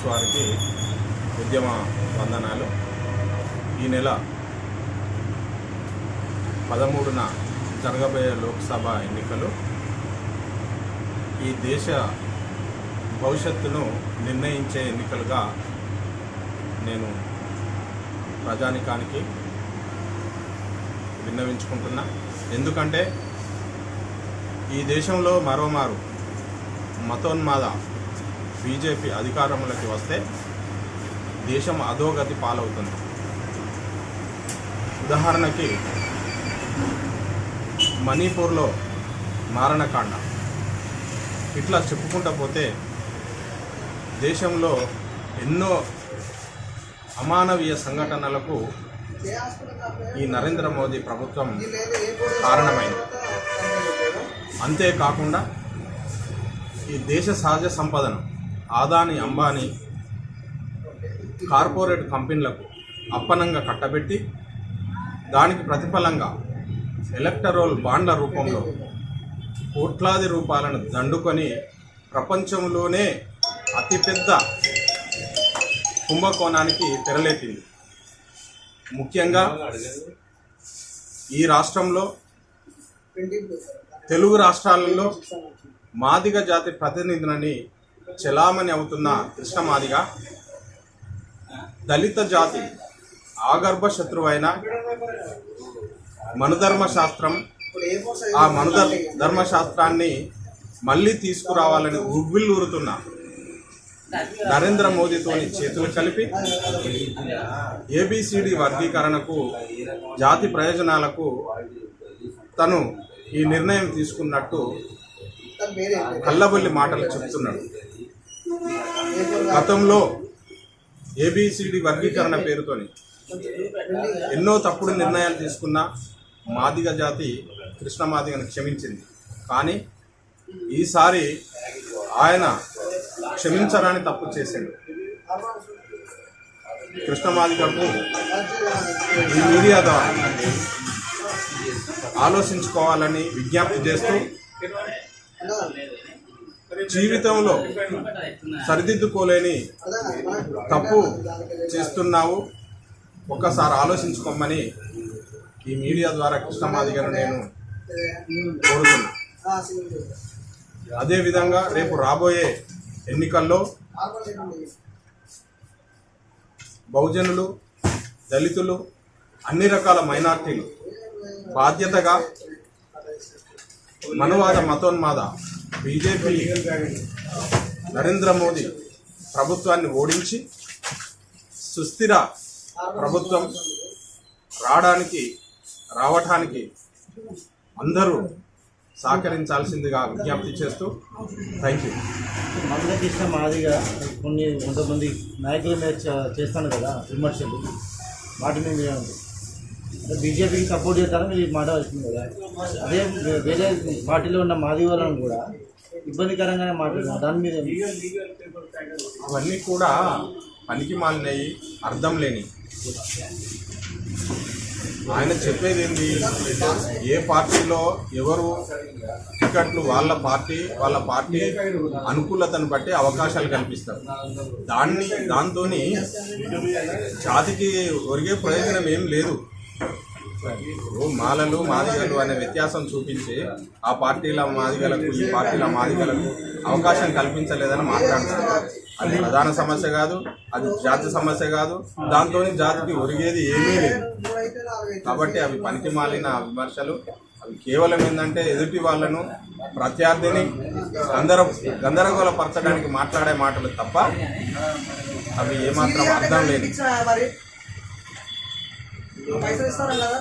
News వారికి ఉద్యమ వందనాలు ఈ నెల పదమూడున జరగబోయే లోక్సభ ఎన్నికలు. ఈ దేశ భవిష్యత్తును నిర్ణయించే ఎన్నికలుగా నేను ప్రజానికానికి విన్నవించుకుంటున్నా. ఎందుకంటే ఈ దేశంలో మరోమారు మతోన్మాద బీజేపీ అధికారంలోకి వస్తే దేశం అధోగతి పాలవుతుంది. ఉదాహరణకి మణిపూర్లో మారణకాండ. ఇట్లా చెప్పుకుంటా పోతే దేశంలో ఎన్నో అమానవీయ సంఘటనలకు ఈ నరేంద్ర మోదీ ప్రభుత్వం కారణమైంది. అంతేకాకుండా ఈ దేశ సహజ సంపదను ఆదాని అంబానీ కార్పొరేట్ కంపెనీలకు అప్పనంగా కట్టబెట్టి దానికి ప్రతిఫలంగా ఎలక్టరోల్ బాండ్ల రూపంలో కోట్లాది రూపాయలను దండుకొని ప్రపంచంలోనే అతిపెద్ద కుంభకోణానికి తెరలేపింది. ముఖ్యంగా ఈ రాష్ట్రంలో తెలుగు రాష్ట్రాలలో మాదిగ జాతి ప్రతినిధులని చెలామణి అవుతున్న కృష్ణమాదిగా దళిత జాతి ఆగర్భ శత్రువైన మనుధర్మ శాస్త్రం ఆ మనుధర్ ధర్మశాస్త్రాన్ని మళ్ళీ తీసుకురావాలని ఉవ్విల్లూరుతున్న నరేంద్ర మోదీతోని చేతులు కలిపి ఏబిసిడి వర్గీకరణకు జాతి ప్రయోజనాలకు తను ఈ నిర్ణయం తీసుకున్నట్టు కల్లబొల్లి మాటలు చెప్తున్నాడు. గతంలో ఏబిసిడి వర్గీకరణ పేరుతోని ఎన్నో తప్పుడు నిర్ణయాలు తీసుకున్న మాదిగ జాతి కృష్ణ మాదిగను క్షమించింది. కానీ ఈసారి ఆయన క్షమించరాని తప్పు చేసిండు. కృష్ణ మాదిగకు ఈ మీడియా ద్వారా ఆలోచించుకోవాలని విజ్ఞప్తి చేస్తూ జీవితంలో సరిదిద్దుకోలేని తప్పు చేస్తున్నావు. ఒక్కసారి ఆలోచించుకోమని ఈ మీడియా ద్వారా కృష్ణమాదిగను నేను కోరుతున్నాను. అదేవిధంగా రేపు రాబోయే ఎన్నికల్లో బహుజనులు దళితులు అన్ని రకాల మైనార్టీలు బాధ్యతగా మనువాద మతోన్మాద బీజేపీ నరేంద్ర మోదీ ప్రభుత్వాన్ని ఓడించి సుస్థిర ప్రభుత్వం రావడానికి రావటానికి అందరూ సహకరించాల్సిందిగా విజ్ఞప్తి చేస్తూ థ్యాంక్ యూ. మందకృష్ణ మాదిగా కొన్ని కొంతమంది నాయకుల మీద చేస్తాను కదా విమర్శలు. వాటి మీద బీజేపీకి సపోర్ట్ చేస్తారని మీరు మాట వచ్చింది కదా అదే వేరే పార్టీలో ఉన్న మాది వాళ్ళని కూడా ఇబ్బందికరంగానే మాట్లాడుతున్నారు. దాని మీద అవన్నీ కూడా పనికి మాలినవి అర్థం లేని. ఆయన చెప్పేది ఏంది? ఏ పార్టీలో ఎవరు టికెట్లు వాళ్ళ పార్టీ వాళ్ళ పార్టీ అనుకూలతను బట్టి అవకాశాలు కల్పిస్తారు. దాన్ని దాంతో జాతికి ఒరిగే ప్రయోజనం ఏం లేదు. మాలలు మాదిగలు అనే వ్యత్యాసం చూపించి ఆ పార్టీల మాదిగలకు ఈ పార్టీల మాదిగలకు అవకాశం కల్పించలేదని మాట్లాడుతున్నారు. అది ప్రధాన సమస్య కాదు అది జాతి సమస్య కాదు దాంతో జాతికి ఒరిగేది ఏమీ లేదు. కాబట్టి అవి పనికి మాలిన విమర్శలు. అవి కేవలం ఏంటంటే ఎదుటి వాళ్ళను ప్రత్యర్థిని గందర గందరగోళపరచడానికి మాట్లాడే మాటలు తప్ప అవి ఏమాత్రం అర్థం లేదు పైసలు ఇస్తారా కదా